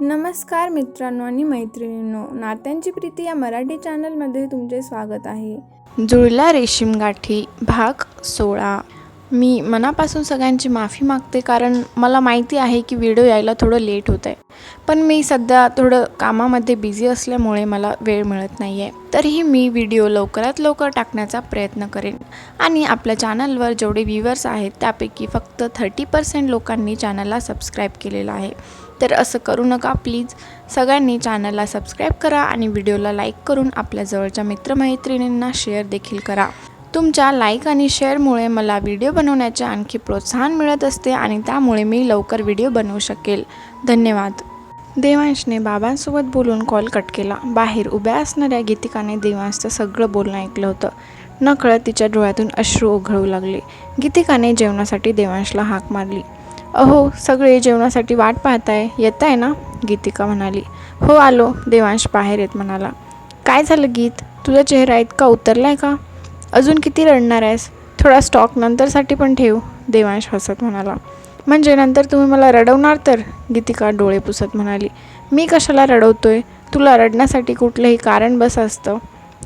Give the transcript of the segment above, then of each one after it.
नमस्कार मित्रांनो आणि मैत्रिणींनो नात्यांची प्रीती या मराठी चॅनलमध्ये तुमचे स्वागत आहे. जुळल्या रेशीम गाठी भाग सोळा. मी मनापासून सगळ्यांची माफी मागते कारण मला माहिती आहे की व्हिडिओ यायला थोडं लेट होत आहे पण मी सध्या थोडं कामामध्ये बिझी असल्यामुळे मला वेळ मिळत नाही आहे तरीही मी व्हिडिओ लवकरात लवकर टाकण्याचा प्रयत्न करेन. आणि आपल्या चॅनलवर जेवढे व्ह्यूवर्स आहेत त्यापैकी फक्त थर्टी पर्सेंट लोकांनी चॅनलला सबस्क्राईब केलेलं आहे. तर असं करू नका प्लीज सगळ्यांनी चॅनलला सबस्क्राईब करा आणि व्हिडिओला लाईक करून आपल्या जवळच्या मित्रमैत्रिणींना शेअर देखील करा. तुमच्या लाईक आणि शेअरमुळे मला व्हिडिओ बनवण्याचे आणखी प्रोत्साहन मिळत असते आणि त्यामुळे मी लवकर व्हिडिओ बनवू शकेल. धन्यवाद. देवांशने बाबांसोबत बोलून कॉल कट केला. बाहेर उभ्या असणाऱ्या गीतिकाने देवांशचं सगळं बोलणं ऐकलं होतं. नकळत तिच्या डोळ्यातून अश्रू ओघळू लागले. गीतिकाने जेवणासाठी देवांशला हाक मारली. अहो सगळे जेवणासाठी वाट पाहताय. येत आहे ना? गीतिका म्हणाली. हो आलो. देवांश बाहेर येत म्हणाला. काय झालं गीत? तुझा चेहरा इतका उतरला आहे का? अजून किती रडणार आहेस? थोडा स्टॉक नंतरसाठी पण ठेव देवांश हसत म्हणाला. म्हणजे नंतर तुम्ही मला रडवणार तर? गीतिका डोळे पुसत म्हणाली. मी कशाला रडवतोय? तुला रडण्यासाठी कुठलंही कारण बस असतं?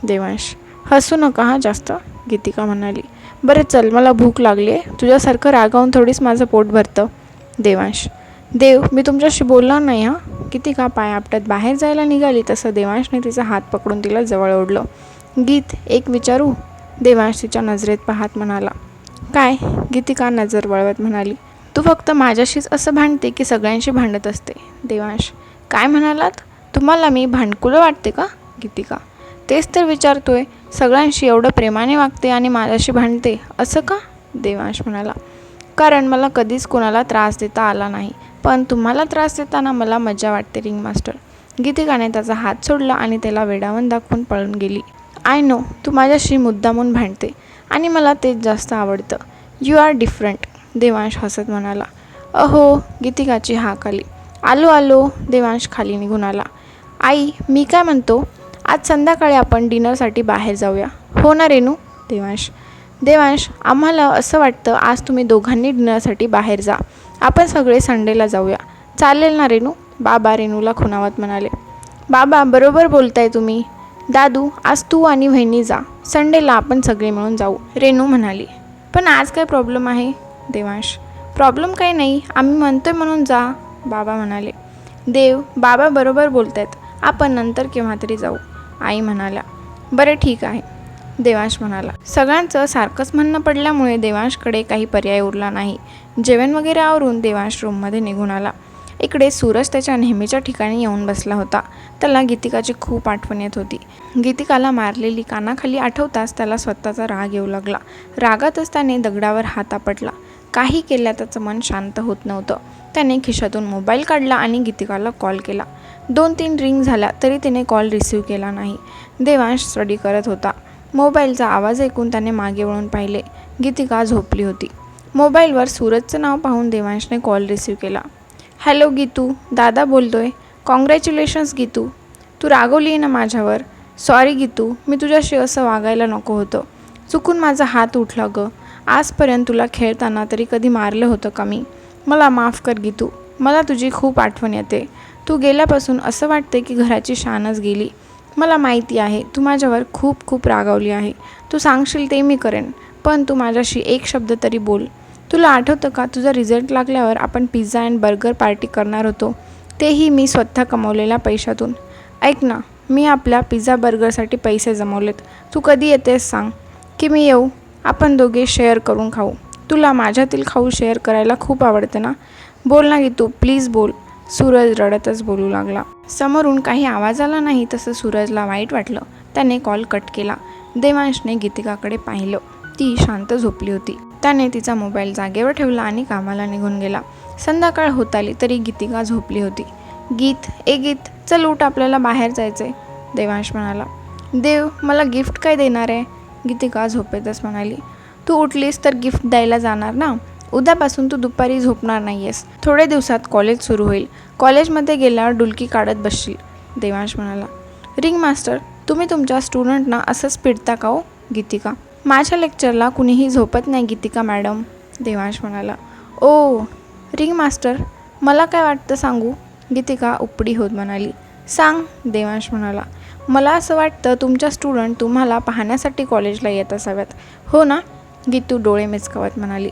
देवांश हसू नका हां जास्त. गीतिका म्हणाली. बरं चल मला भूक लागली आहे तुझ्यासारखं रागावून थोडीच माझं पोट भरतं. देवांश. देव मी तुमच्याशी बोलणार नाही हां? किती का पाय आपट्यात बाहेर जायला निघाली तसं देवांशने तिचा हात पकडून तिला जवळ ओढलं. गीत एक विचारू? देवांश तिच्या नजरेत पाहत म्हणाला. काय? गीतिका नजर वळवत म्हणाली? तू फक्त माझ्याशीच असं भांडते की सगळ्यांशी भांडत असते? देवांश. काय म्हणालात? तुम्हाला मी भांडकुलं वाटते का? गीतिका. तेच तर विचारतोय. सगळ्यांशी एवढं प्रेमाने वागते आणि माझ्याशी भांडते असं का? देवांश म्हणाला. कारण मला कधीच कोणाला त्रास देता आला नाही. पण तुम्हाला त्रास देताना मला मजा वाटते रिंग मास्टर गीतिकाने त्याचा हात सोडला आणि त्याला वेडावून दाखवून पळून गेली. आय नो तू माझ्याशी मुद्दामून भांडते आणि मला तेच जास्त आवडतं. यू आर डिफरंट देवांश हसत म्हणाला. अहो गीतिकाची हाक आली. आलो आलो देवांश खाली निघून आला. आई मी काय म्हणतो? आज संध्याकाळी आपण डिनरसाठी बाहेर जाऊया. हो ना रेनू देवांश. देवांश आम्हाला असं वाटतं आज तुम्ही दोघांनी डिनरसाठी बाहेर जा. आपण सगळे संडेला जाऊया. चालेल ना रेनू बाबा रेनूला खुणावत म्हणाले. बाबा बरोबर बोलताय तुम्ही. दादू आज तू आणि वहिनी जा. संडेला आपण सगळे मिळून जाऊ रेनू म्हणाली. पण आज काय प्रॉब्लेम आहे? देवांश. प्रॉब्लेम काही नाही आम्ही म्हणतोय म्हणून जा बाबा म्हणाले. देव बाबा बरोबर बोलत आहेत आपण नंतर केव्हा तरी जाऊ. आई म्हणाल्या बरं ठीक आहे देवांश म्हणाला. सगळ्यांचं सारखंच म्हणणं पडल्यामुळे देवांशकडे काही पर्याय उरला नाही. जेवण वगैरे आवरून देवांश रूममध्ये निघून आला. इकडे सूरज त्याच्या नेहमीच्या ठिकाणी येऊन बसला होता. त्याला गीतिकाची खूप आठवण येत होती. गीतिकाला मारलेली कानाखाली आठवताच त्याला स्वतःचा राग येऊ लागला. रागातच त्याने दगडावर हात आपटला. काही केल्या त्याचं मन शांत होत नव्हतं. त्याने खिशातून मोबाईल काढला आणि गीतिकाला कॉल केला. दोन तीन रिंग झाल्या तरी तिने कॉल रिसीव केला नाही. देवांश स्टडी करत होता. मोबाईलचा आवाज ऐकून त्याने मागे वळून पाहिले. गीतिका झोपली होती. मोबाईलवर सूरजचं नाव पाहून देवांशने कॉल रिसीव केला. हॅलो गीतू दादा बोलतोय. कॉंग्रॅच्युलेशन्स गीतू. तू रागवली ना माझ्यावर? सॉरी गीतू मी तुझ्याशी असं वागायला नको होतं. चुकून माझा हात उठला गं. आजपर्यंत तुला खेळताना तरी कधी मारलं होतं का मी? मला माफ कर गीतू. मला तुझी खूप आठवण येते. तू गेल्यापासून असं वाटते की घराची शानच गेली. मला माहिती आहे तू माझ्यावर खूप खूप रागावली आहे. तू सांगशील ते मी करेन पण तू माझ्याशी एक शब्द तरी बोल. तुला आठवतं का तुझा रिझल्ट लागल्यावर आपण पिझ्झा अँड बर्गर पार्टी करणार होतो? तेही मी स्वतः कमवलेल्या पैशातून. ऐक ना मी आपल्या पिझ्झा बर्गरसाठी पैसे जमवलेत. तू कधी येतेस सांग? की मी येऊ? आपण दोघे शेअर करून खाऊ. तुला माझ्यातील खाऊ शेअर करायला खूप आवडते ना? बोल ना की तू प्लीज बोल. सूरज रडतच बोलू लागला. समोरून काही आवाज आला नाही तसं सूरजला वाईट वाटलं. त्याने कॉल कट केला. देवांशने गीतिकाकडे पाहिलं. ती शांत झोपली होती. त्याने तिचा मोबाईल जागेवर ठेवला आणि कामाला निघून गेला. संध्याकाळ होत आली तरी गीतिका झोपली होती. गीत ए गीत चल उठ आपल्याला बाहेर जायचंय. देवांश म्हणाला. देव मला गिफ्ट काय देणार आहे? गीतिका झोपेतच म्हणाली. तू उठलीस तर गिफ्ट द्यायला जाणार ना? उद्यापासून तू दुपारी झोपणार नाही आहेस थोड्या दिवसात कॉलेज सुरू होईल. कॉलेजमध्ये गेल्यावर डुलकी काढत बसशील देवांश म्हणाला. रिंग मास्टर तुम्ही तुमच्या स्टुडंटना असंच पिडता का हो गीतिका? माझ्या लेक्चरला कुणीही झोपत नाही गीतिका मॅडम देवांश म्हणाला. ओ रिंग मास्टर मला काय वाटतं सांगू? गीतिका उपडी होत म्हणाली. सांग देवांश म्हणाला. मला असं वाटतं तुमच्या स्टुडंट तुम्हाला पाहण्यासाठी कॉलेजला येत असाव्यात. हो ना? गीतू डोळे मिचकावत म्हणाली.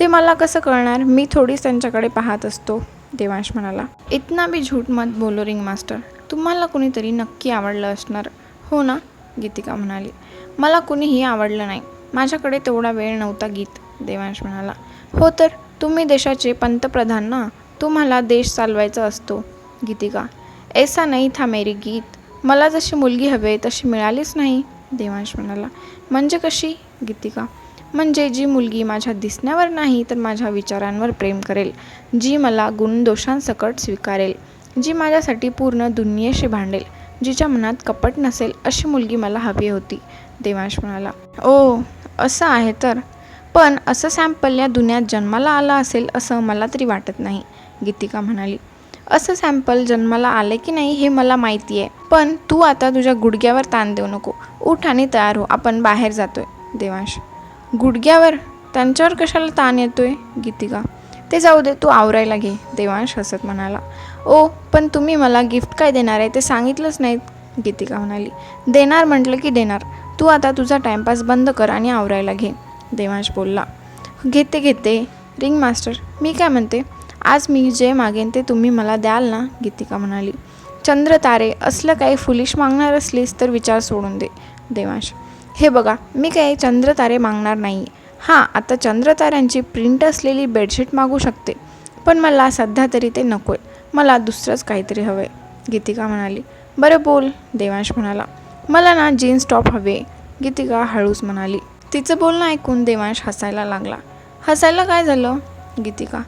ते मला कसं कळणार? मी थोडीच त्यांच्याकडे पाहत असतो देवांश म्हणाला. इतना बी झूठ मत बोलो रिंग मास्टर तुम्हाला कुणीतरी नक्की आवडलं असणार. हो ना? गीतिका म्हणाली. मला कुणीही आवडलं नाही. माझ्याकडे तेवढा वेळ नव्हता गीत देवांश म्हणाला. हो तर तुम्ही देशाचे पंतप्रधान ना? तुम्हाला देश चालवायचा असतो गीतिका. ऐसा नाही था मेरी गीत. मला जशी मुलगी हवे तशी मिळालीच नाही देवांश म्हणाला. म्हणजे कशी? गीतिका. म्हणजे जी मुलगी माझ्या दिसण्यावर नाही तर माझ्या विचारांवर प्रेम करेल जी मला गुणदोषांसकट स्वीकारेल जी माझ्यासाठी पूर्ण दुनियेशी भांडेल जिच्या मनात कपट नसेल अशी मुलगी मला हवी होती देवांश म्हणाला. ओ असं आहे तर. पण असं सॅम्पल या दुनियात जन्माला आलं असेल असं मला तरी वाटत नाही गीतिका म्हणाली. असं सॅम्पल जन्माला आलं की नाही हे मला माहिती आहे पण तू आता तुझ्या गुडघ्यावर ताण देऊ नको. उठ आणि तयार हो आपण बाहेर जातोय देवांश. गुडघ्यावर. त्यांच्यावर कशाला ताण येतोय? गीतिका. ते जाऊ दे तू आवरायला घे देवांश हसत म्हणाला. ओ पण तुम्ही मला गिफ्ट काय देणार आहे? ते सांगितलंच नाहीत गीतिका म्हणाली. देणार म्हटलं की देणार. तू आता तुझा टाईमपास बंद कर आणि आवरायला घे देवांश बोलला. घेते घेते. रिंग मास्टर मी काय म्हणते? आज मी जे मागेन ते तुम्ही मला द्याल ना? गीतिका म्हणाली. चंद्र तारे असलं काही फुलिश मागणार असलीस तर विचार सोडून दे देवांश हे बघा मी काही चंद्रतारे मागणार नाही. हां आता चंद्रताऱ्यांची प्रिंट असलेली बेडशीट मागू शकते. पण मला सध्या तरी ते नको आहे मला दुसरंच काहीतरी हवं आहे गीतिका म्हणाली बरं बोल देवांश म्हणाला. मला ना जीन्स टॉप हवे गीतिका हळूच म्हणाली. तिचं बोलणं ऐकून देवांश हसायला लागला. हसायला काय झालं? गीतिका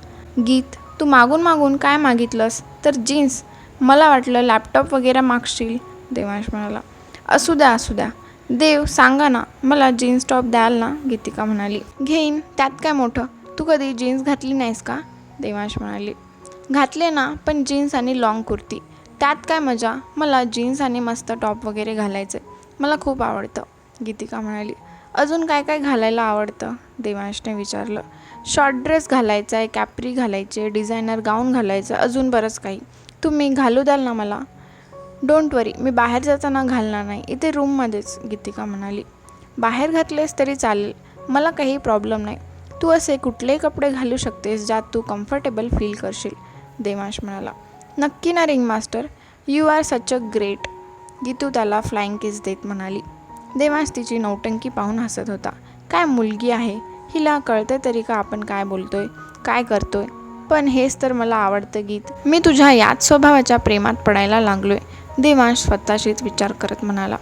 गीत तू मागून मागून काय मागितलंस? तर जीन्स. मला वाटलं लॅपटॉप वगैरे मागशील. देवांश म्हणाला. असू द्या असू द्या. देव सांगा ना मला जीन्स टॉप द्याल ना गीतिका म्हणाली. घेईन त्यात काय मोठं? तू कधी जीन्स घातली नाहीस का? देवांश म्हणाली. घातले ना पण जीन्स आणि लॉंग कुर्ती. त्यात काय मजा? मला जीन्स आणि मस्त टॉप वगैरे घालायचं मला खूप आवडतं गीतिका म्हणाली. अजून काय काय घालायला आवडतं? देवांशने विचारलं. शॉर्ट ड्रेस घालायचा आहे कॅपरी घालायचे डिझायनर गाऊन घालायचं अजून बरंच काही. तुम्ही घालू द्याल ना मला? डोंट वरी मी बाहेर जाताना घालणार नाही. इथे रूममध्येच गीतिका म्हणाली. बाहेर घातलेस तरी चालेल. मला काही प्रॉब्लेम नाही. तू असे कुठलेही कपडे घालू शकतेस ज्यात तू कम्फर्टेबल फील करशील देवांश म्हणाला. नक्की ना ring master you are such a great Geetu त्याला फ्लाइंग किस देत म्हणाली. देवांश तिची नौटंकी पाहून हसत होता. काय मुलगी आहे? हिला कळते तरी का आपण काय बोलतोय? काय करतोय? पण हेच तर मला आवडतं गीत. मी तुझ्या याच स्वभावाच्या प्रेमात पडायला लागलोय. देवांश स्वतःशीच विचार करत म्हणाला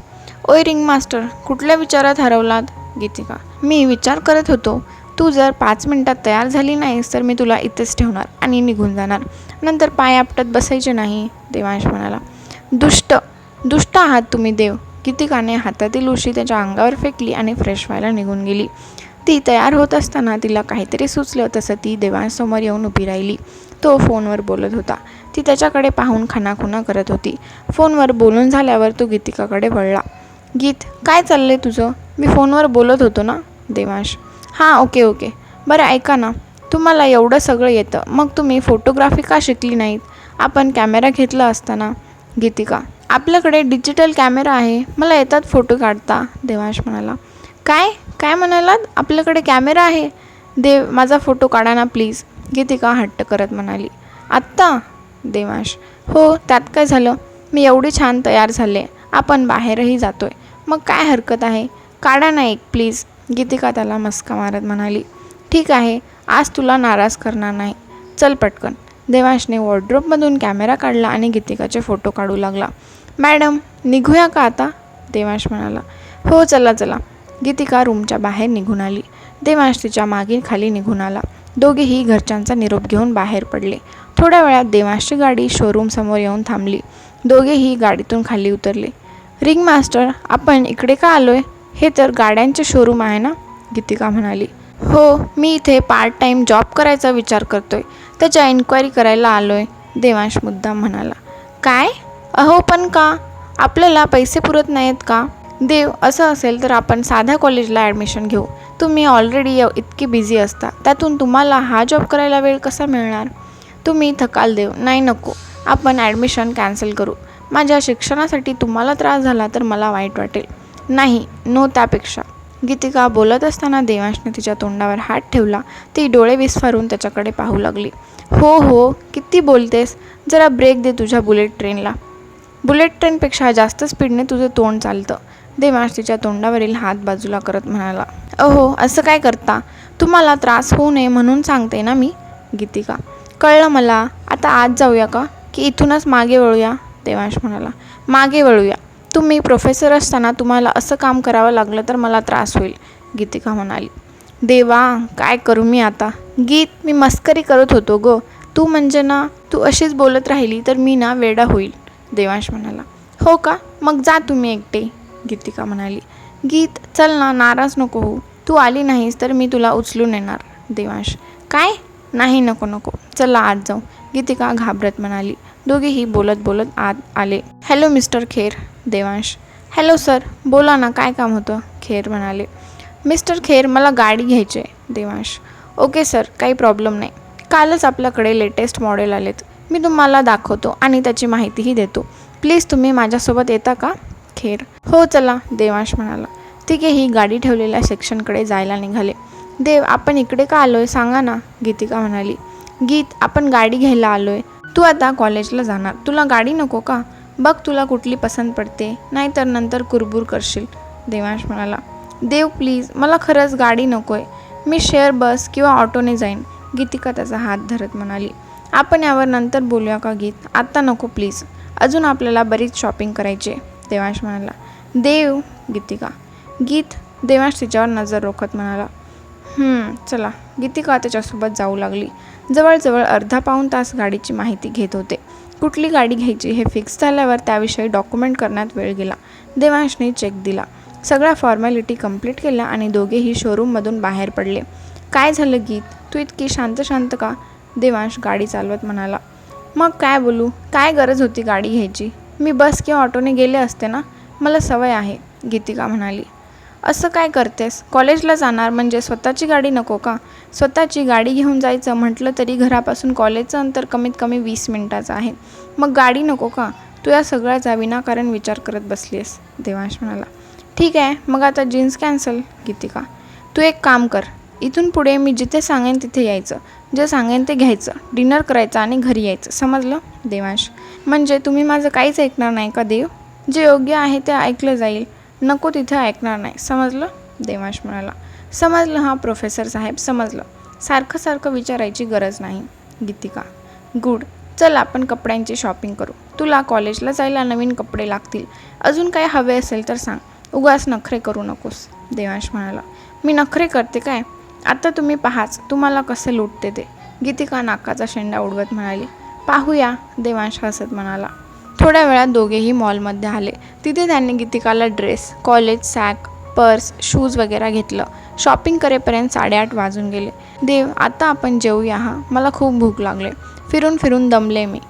ओय रिंग मास्टर कुठल्या विचारात हरवलात गीतिका? मी विचार करत होतो तू जर पाच मिनटात तयार झाली नाहीस तर मी तुला इथेच ठेवणार आणि निघून जाणार. नंतर पाय आपटत बसायचे नाही. देवांश म्हणाला दुष्ट दुष्ट आहात तुम्ही देव. गीतिकाने हातातील उशी त्याच्या अंगावर फेकली आणि फ्रेश व्हायला निघून गेली. ती तयार होत असताना तिला काहीतरी सुचलं तसं ती देवांसमोर येऊन उभी राहिली. तो फोनवर बोलत होता. ती त्याच्याकडे पाहून खानाखुना करत होती. फोनवर बोलून झाल्यावर तो गीतिकाकडे वळला. गीत काय चाललंय तुझं? मी फोनवर बोलत होतो ना? देवांश. हां ओके ओके. बरं ऐका ना. तुम्हाला एवढं सगळं येतं. मग तुम्ही फोटोग्राफी का शिकली नाहीत? आपण कॅमेरा घेतला असताना. गीतिका आपल्याकडे डिजिटल कॅमेरा आहे. मला येतात फोटो काढता. देवांश म्हणाला काय? काय म्हणालात? आपल्याकडे कॅमेरा आहे? देव माझा फोटो काढा ना प्लीज. गीतिका हट्ट करत म्हणाली. आत्ता? देवांश. हो त्यात काय झालं? मी एवढी छान तयार झाले. आपण बाहेरही जातोय. मग काय हरकत आहे? काढा ना एक प्लीज. गीतिका त्याला मस्का मारत म्हणाली. ठीक आहे आज तुला नाराज करणार नाही. चल पटकन. देवांशने वॉर्ड्रोबमधून कॅमेरा काढला आणि गीतिकाचे फोटो काढू लागला. मॅडम निघूया का आता? देवांश म्हणाला. हो चला चला. गीतिका रूमच्या बाहेर निघून आली. देवांश तिच्यामागे खाली निघून आला. दोघेही घरच्यांचा निरोप घेऊन बाहेर पडले. थोड्या वेळात देवांशची गाडी शोरूमसमोर येऊन थांबली. दोघेही गाडीतून खाली उतरले. रिंग मास्टर आपण इकडे का आलोय? हे तर गाड्यांचे शोरूम आहे ना? गीतिका म्हणाली. हो मी इथे पार्ट टाईम जॉब करायचा विचार करतोय. त्याच्या इन्क्वायरी करायला आलोय देवांश मुद्दाम म्हणाला. काय? अहो पण का? आपल्याला पैसे पुरत नाहीत का? देव असं असेल तर आपण साध्या कॉलेजला ॲडमिशन घेऊ. तुम्ही ऑलरेडी इतकी बिझी असता. त्यातून तुम्हाला हा जॉब करायला वेळ कसा मिळणार? तुम्ही थकाल देव नाही नको. आपण ॲडमिशन कॅन्सल करू. माझ्या शिक्षणासाठी तुम्हाला त्रास झाला तर मला वाईट वाटेल. नाही नो त्यापेक्षा. गीतिका बोलत असताना देवांशने तिच्या तोंडावर हात ठेवला. ती डोळे विस्फारून त्याच्याकडे पाहू लागली. हो हो किती बोलतेस? जरा ब्रेक दे तुझ्या बुलेट ट्रेनला बुलेट ट्रेनपेक्षा जास्त स्पीडने तुझं तोंड चालतं. देवांश तिच्या तोंडावरील हात बाजूला करत म्हणाला अहो असं काय करता? तुम्हाला त्रास होऊ नये म्हणून सांगते ना मी गीतिका. कळलं मला? आता आज जाऊया का? की इथूनच मागे वळूया? देवांश म्हणाला मागे वळूया. तुम्ही प्रोफेसर असताना तुम्हाला असं काम करावं लागलं तर मला त्रास होईल गीतिका म्हणाली. देवा काय करू मी आता? गीत मी मस्करी करत होतो ग. तू म्हणजे ना तू अशीच बोलत राहिली तर मी ना वेडा होईल देवांश म्हणाला. हो का? मग जा तुम्ही एकटे. गीतिका म्हणाली गीत चल ना नाराज नको हो तू आली नाहीस तर मी तुला उचलून येणार. देवांश काय? नाही नको नको. चला आत जाऊ. गीतिका घाबरत म्हणाली. दोघेही बोलत बोलत आत आले. Hello mister Kher. Devansh hello sir. बोला ना काय काम होतं? खेर म्हणाले. मिस्टर खेर मला गाडी घ्यायची आहे. Devansh okay sir. काही प्रॉब्लेम नाही. कालच आपल्याकडे लेटेस्ट मॉडेल आलेत. मी तुम्हाला दाखवतो आणि त्याची माहितीही देतो. प्लीज तुम्ही माझ्यासोबत येता का? खेर हो चला देवांश म्हणाला. तिघेही गाडी ठेवलेल्या सेक्शनकडे जायला निघाले. देव आपण इकडे का आलोय? सांगा ना गीतिका म्हणाली. गीत आपण गाडी घ्यायला आलोय. तू आता कॉलेजला जाणार. तुला गाडी नको का? बघ तुला कुठली पसंत पडते. नाहीतर नंतर कुरबुर करशील. देवांश म्हणाला. देव प्लीज मला खरंच गाडी नको आहे मी शेअर बस किंवा ऑटोने जाईन. गीतिका त्याचा हात धरत म्हणाली. आपण यावर नंतर बोलूया का गीत? आत्ता नको प्लीज. अजून आपल्याला बरीच शॉपिंग करायची आहे. देवांश म्हणाला देव गीतिका. गीत देवांश तिच्यावर नजर रोखत म्हणाला चला. गीतिका त्याच्यासोबत जाऊ लागली. जवळजवळ अर्धा पाऊण तास गाडीची माहिती घेत होते. कुठली गाडी घ्यायची हे फिक्स झाल्यावर त्याविषयी डॉक्युमेंट करण्यात वेळ गेला. देवांशने चेक दिला. सगळ्या फॉर्मॅलिटी कंप्लीट केल्या आणि दोघेही शोरूममधून बाहेर पडले. काय झालं गीत? तू इतकी शांत शांत का? देवांश गाडी चालवत म्हणाला. मग काय बोलू? काय गरज होती गाडी घ्यायची? मी बस किंवा ऑटोने गेले असते ना मला सवय आहे गीतिका म्हणाली. असं काय करतेस? कॉलेजला जाणार म्हणजे स्वतःची गाडी नको का? स्वतःची गाडी घेऊन जायचं म्हटलं तरी घरापासून कॉलेजचं अंतर कमीत कमी वीस मिनिटाचं आहे. मग गाडी नको का? तू या सगळ्याचा विनाकारण विचार करत बसली आहेस देवांश म्हणाला. ठीक आहे मग आता जीन्स कॅन्सल गीतिका. तू एक काम कर इथून पुढे मी जिथे सांगेन तिथे यायचं. जे सांगेन ते घ्यायचं डिनर करायचं आणि घरी यायचं. समजलं देवांश? म्हणजे तुम्ही माझं काहीच ऐकणार नाही का देव जे योग्य आहे ते ऐकलं जाईल. नको तिथे ऐकणार नाही. समजलं? देवांश म्हणाला समजलं हां प्रोफेसर साहेब? समजलं. सारखं सारखं विचारायची गरज नाही. गीतिका. गुड. चल आपण कपड्यांची शॉपिंग करू. तुला कॉलेजला जायला नवीन कपडे लागतील. अजून काय हवे असेल तर सांग. उगाच नखरे करू नकोस. देवांश म्हणाला. मी नखरे करते काय? आता तुम्ही पाहाच. तुम्हाला कसं लुटते ते? गीतिका नाकाचा शेंडा उडवत म्हणाली. पाहूया देवांश हसत म्हणाला. थोड्या वेळात दोघेही मॉलमध्ये आले. तिथे त्यांनी गीतिकाला dress college sack purse shoes वगैरे घेतलं. शॉपिंग करेपर्यंत साडेआठ वाजून गेले. देव आता आपण जेवूया हा. मला खूप भूक लागले. फिरून फिरून दमले मी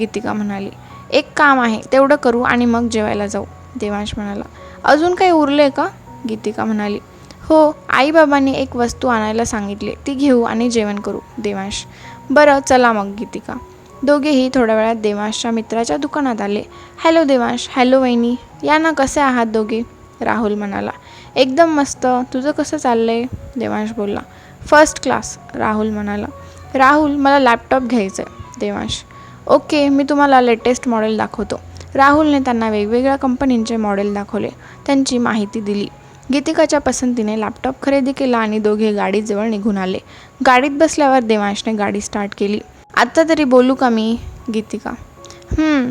गीतिका म्हणाली. एक काम आहे तेवढं करू आणि मग जेवायला जाऊ देवांश म्हणाला. अजून काही उरले का? गीतिका म्हणाली. हो आईबाबांनी एक वस्तू आणायला सांगितली. ती घेऊ आणि जेवण करू देवांश. बरं चला मग गीतिका. दोघेही थोड्या वेळात देवांशच्या मित्राच्या दुकानात आले. हॅलो देवांश हॅलो वहिनी या ना कसे आहात दोघे? राहुल म्हणाला. एकदम मस्त तुझं कसं चाललं आहे देवांश बोलला. फर्स्ट क्लास राहुल म्हणाला. राहुल मला लॅपटॉप घ्यायचं आहे देवांश. ओके मी तुम्हाला लेटेस्ट मॉडेल दाखवतो. राहुलने त्यांना वेगवेगळ्या कंपनींचे मॉडेल दाखवले. त्यांची माहिती दिली. गीतिकाच्या पसंतीने लॅपटॉप खरेदी केला आणि दोघे गाडीजवळ निघून आले. गाडीत बसल्यावर देवांशने गाडी स्टार्ट केली. आत्ता तरी बोलू का मी गीतिका?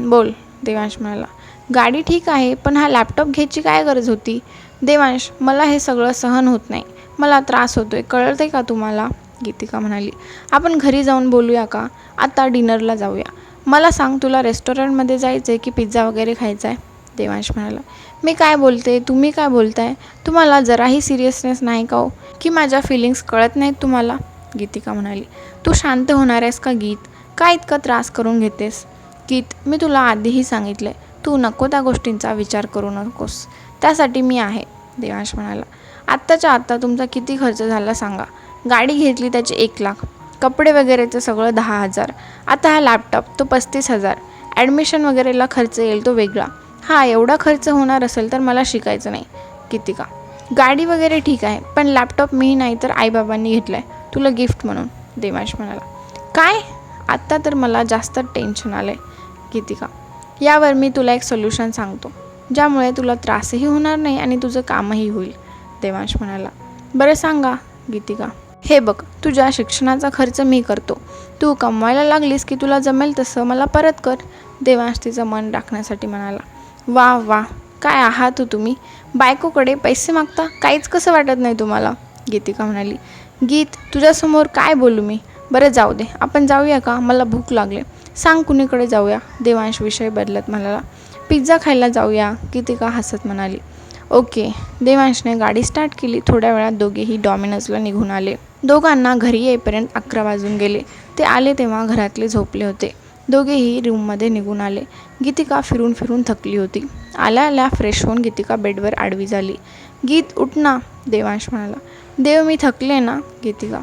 बोल देवांश म्हणाला. गाडी ठीक आहे पण हा लॅपटॉप घ्यायची काय गरज होती? देवांश मला हे सगळं सहन होत नाही. मला त्रास होतो आहे कळते का तुम्हाला? गीतिका म्हणाली. आपण घरी जाऊन बोलूया का? आता डिनरला जाऊया. मला सांग तुला रेस्टॉरंटमध्ये जायचं आहे की पिझ्झा वगैरे खायचा आहे देवांश म्हणाला. मी काय बोलते तुम्ही काय बोलताय? तुम्हाला जराही सिरियसनेस नाही का हो? की माझ्या फिलिंग्स कळत नाहीत तुम्हाला? गीतिका म्हणाली. तू शांत होणार आहेस का गीत? का इतका त्रास करून घेतेस? गीत मी तुला आधीही सांगितलं आहे तू नको त्या गोष्टींचा विचार करू नकोस. त्यासाठी मी आहे देवांश म्हणाला. आत्ताच्या आत्ता तुमचा किती खर्च झाला सांगा. गाडी घेतली त्याचे एक लाख. कपडे वगैरेचं सगळं दहा हजार. आता हा लॅपटॉप तो पस्तीस हजार. ॲडमिशन वगैरेला खर्च येईल तो वेगळा. हा एवढा खर्च होणार असेल तर मला शिकायचं नाही. किती का गाडी वगैरे ठीक आहे पण लॅपटॉप मी नाही तर आईबाबांनी घेतला आहे तुला गिफ्ट म्हणून. देवांश म्हणाला काय? आत्ता तर मला जास्त टेन्शन आलं आहे गीतिका. यावर मी तुला एक सोल्युशन सांगतो ज्यामुळे तुला त्रासही होणार नाही आणि तुझं कामही होईल. देवांश म्हणाला बरं सांगा गीतिका. हे बघ तुझ्या शिक्षणाचा खर्च मी करतो. तू कमवायला लागलीस की तुला जमेल तसं मला परत कर. देवांश तिचं मन राखण्यासाठी म्हणाला वा वा. काय आहात हो तुम्ही? बायकोकडे पैसे मागता? काहीच कसं वाटत नाही तुम्हाला? गीतिका म्हणाली गीत तुझ्यासमोर काय बोलू मी? बरं जाऊ दे. आपण जाऊया का? मला भूक लागले. सांग कुणीकडे जाऊया? देवांश विषय बदलत म्हणाला. पिझ्झा खायला जाऊया गीतिका हसत म्हणाली. ओके. देवांशने गाडी स्टार्ट केली. थोड्या वेळात दोघेही डॉमिनोजला निघून आले. दोघांना घरी येईपर्यंत अकरा वाजून गेले. ते आले तेव्हा घरातले झोपले होते. दोघेही रूममध्ये निघून आले. गीतिका फिरून फिरून थकली होती. आल्या आल्या फ्रेश होऊन गीतिका बेडवर आडवी झाली. गीत उठ ना देवांश म्हणाला. देव मी थकले ना गीतिका.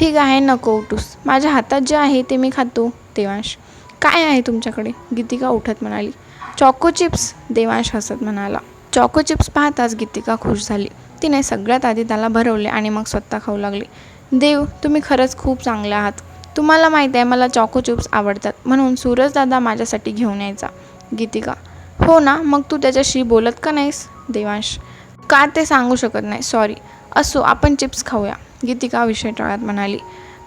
ठीक आहे नको उठूस. माझ्या हातात जे आहे ते मी खातो देवांश. काय आहे तुमच्याकडे? गीतिका उठत म्हणाली. चॉको चिप्स देवांश हसत म्हणाला. चॉको चिप्स पाहताच गीतिका खुश झाली. तिने सगळ्यात आधी त्याला भरवले आणि मग स्वतः खाऊ लागली. देव तुम्ही खरंच खूप चांगले आहात. तुम्हाला माहीत आहे मला चॉको चिप्स आवडतात. म्हणून सूरज दादा माझ्यासाठी घेऊन यायचा. गीतिका हो ना मग तू त्याच्याशी बोलत का नाहीस? देवांश का ते सांगू शकत नाही? सॉरी असो आपण चिप्स खाऊया. गीतिका विषय टाळत म्हणाली.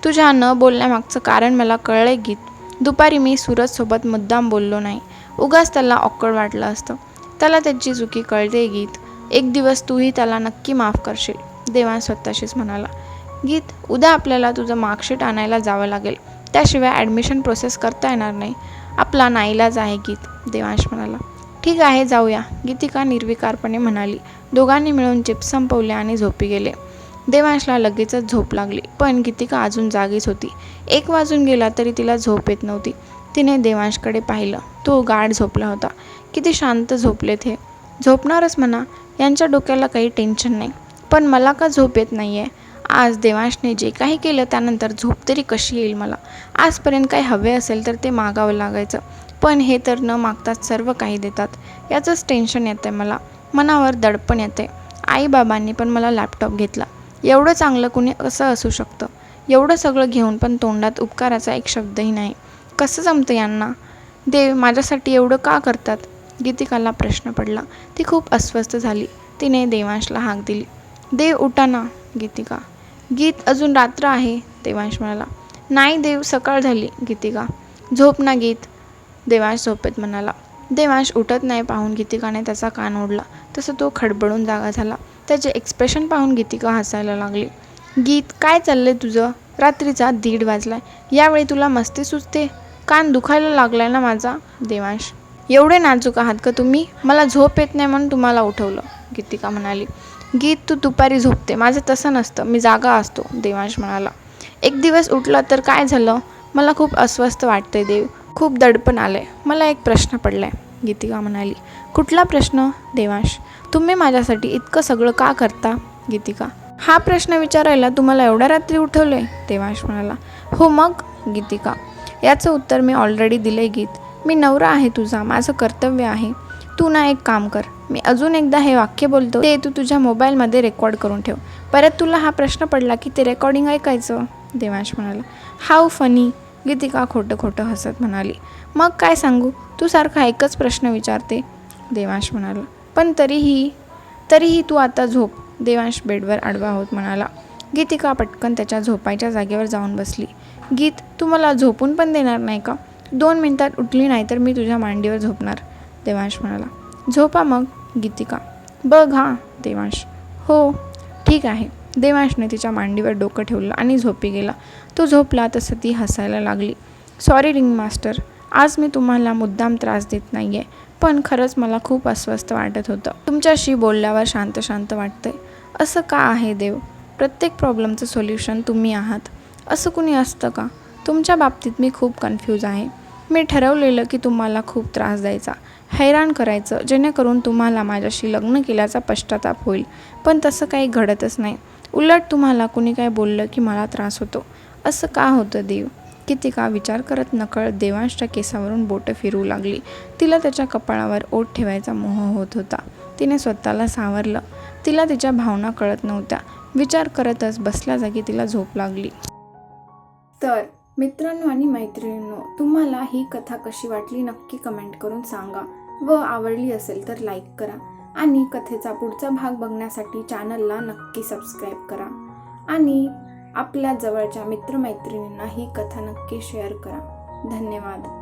तुझ्या न बोलण्यामागचं कारण मला कळलंय गीत. दुपारी मी सूरजसोबत मुद्दाम बोललो नाही. उगाच त्याला ऑक्कड वाटलं असतं. त्याला त्याची चुकी कळते गीत. एक दिवस तूही त्याला नक्की माफ करशील देवांश स्वतःशीच म्हणाला. गीत उद्या आपल्याला तुझं मार्कशीट आणायला जावं लागेल. त्याशिवाय ॲडमिशन प्रोसेस करता येणार नाही. आपला नाईलाज आहे गीत देवांश म्हणाला. ठीक आहे जाऊया गीतिका निर्विकारपणे म्हणाली. दोघांनी मिळून चिप्स संपवले आणि झोपी गेले. देवांशला लगेचच झोप लागली पण गीतिका अजून जागीच होती. एक वाजून गेला तरी तिला झोप येत नव्हती. तिने देवांशकडे पाहिलं. तो गाढ झोपला होता. किती शांत झोपलेत हे. झोपणारच म्हणा यांच्या डोक्याला काही टेन्शन नाही. पण मला का झोप येत नाही आहे आज देवांशने जे काही केलं त्यानंतर झोप तरी कशी येईल मला? आजपर्यंत काही हवे असेल तर ते मागावं लागायचं. पण हे तर न मागताच सर्व काही देतात. याचंच टेन्शन येतं आहे मला. मनावर दडपण येते आईबाबांनी पण मला लॅपटॉप घेतला. एवढं चांगलं कुणी असं असू शकतं? एवढं सगळं घेऊन पण तोंडात उपकाराचा एक शब्दही नाही. कसं जमतं यांना? देव माझ्यासाठी एवढं का करतात? गीतिकाला प्रश्न पडला. ती खूप अस्वस्थ झाली. तिने देवांशला हाक दिली. देव उठा ना गीतिका. गीत अजून रात्र आहे देवांश म्हणाला. नाही देव सकाळ झाली गीतिका. झोप ना गीत देवांश झोपेत म्हणाला. देवांश उठत नाही पाहून गीतिकाने त्याचा कान ओढला. तसं तो खडबडून जागा झाला. त्याचे एक्सप्रेशन पाहून गीतिका हसायला लागली. गीत काय चाललंय तुझं? रात्रीचा दीड वाजलाय. यावेळी तुला मस्ती सुचते? कान दुखायला लागलाय ना माझा? देवांश. एवढे नाजूक आहात का तुम्ही? मला झोप येत नाही म्हणून तुम्हाला उठवलं. गीतिका म्हणाली. गीत तू दुपारी झोपते. माझं तसं नसतं. मी जागा असतो देवांश म्हणाला. एक दिवस उठला तर काय झालं? मला खूप अस्वस्थ वाटतंय देव. खूप दडपण आलंय. मला एक प्रश्न पडलाय. गीतिका म्हणाली कुठला प्रश्न देवांश? तुम्ही माझ्यासाठी इतकं सगळं का करता? गीतिका हा प्रश्न विचारायला तुम्हाला एवढ्या रात्री उठवलं आहे देवांश म्हणाला हो मग? गीतिका याचं उत्तर मी ऑलरेडी दिलं आहे गीत. मी नवरा आहे तुझा. माझं कर्तव्य आहे. तू ना एक काम कर. मी अजून एकदा हे वाक्य बोलतो ते तू तुझ्या मोबाईलमध्ये रेकॉर्ड करून ठेव. परत तुला हा प्रश्न पडला की ते रेकॉर्डिंग ऐकायचं? देवांश म्हणाला. हाऊ फनी गीतिका खोटं खोटं हसत म्हणाली. मग काय सांगू? तू सारखा एकच प्रश्न विचारते? देवांश म्हणाला. पण तरीही तरीही तू आता झोप. देवांश बेडवर आडवा होत म्हणाला. गीतिका पटकन त्याच्या झोपायच्या जागेवर जाऊन बसली. गीत तू मला झोपून पण देणार नाही का? दोन मिनिटात उठली नाही तर मी तुझ्या मांडीवर झोपणार. देवांश म्हणाला. झोपा मग. गीतिका. बघ हां देवांश. हो ठीक आहे. देवांशने तिच्या मांडीवर डोकं ठेवलं आणि झोपी गेला. तो झोपला तसं ती हसायला लागली. सॉरी रिंग मास्टर आज मी तुम्हाला मुद्दाम त्रास देत नाही आहे पण खरंच मला खूप अस्वस्थ वाटत होतं. तुमच्याशी बोलल्यावर शांत शांत वाटतंय. असं का आहे देव? प्रत्येक प्रॉब्लेमचं सोल्युशन तुम्ही आहात. असं कुणी असतं का? तुमच्या बाबतीत मी खूप कन्फ्यूज आहे. मी ठरवलेलं की तुम्हाला खूप त्रास द्यायचा. हैराण करायचं जेणेकरून तुम्हाला माझ्याशी लग्न केल्याचा पश्चाताप होईल. पण तसं काही घडतच नाही. उलट तुम्हाला कुणी काय बोललं की मला त्रास होतो? असं का होतं देव? कितिका विचार करत नकळत देवांशच्या केसावरून बोटं फिरू लागली. तिला त्याच्या कपाळावर ओठ ठेवायचा मोह होत होता. तिने स्वतःला सावरलं. तिला तिच्या भावना कळत नव्हत्या. विचार करतच बसल्या जागी तिला झोप लागली. तर मित्रांनो आणि मैत्रिणींनो तुम्हाला ही कथा कशी वाटली नक्की कमेंट करून सांगा. व आवडली असेल तर लाईक करा आणि कथेचा पुढचा भाग बघण्यासाठी चॅनलला नक्की सबस्क्राईब करा आणि आपल्या जवळच्या मित्रमैत्रिणींना ही कथा नक्की शेअर करा. धन्यवाद.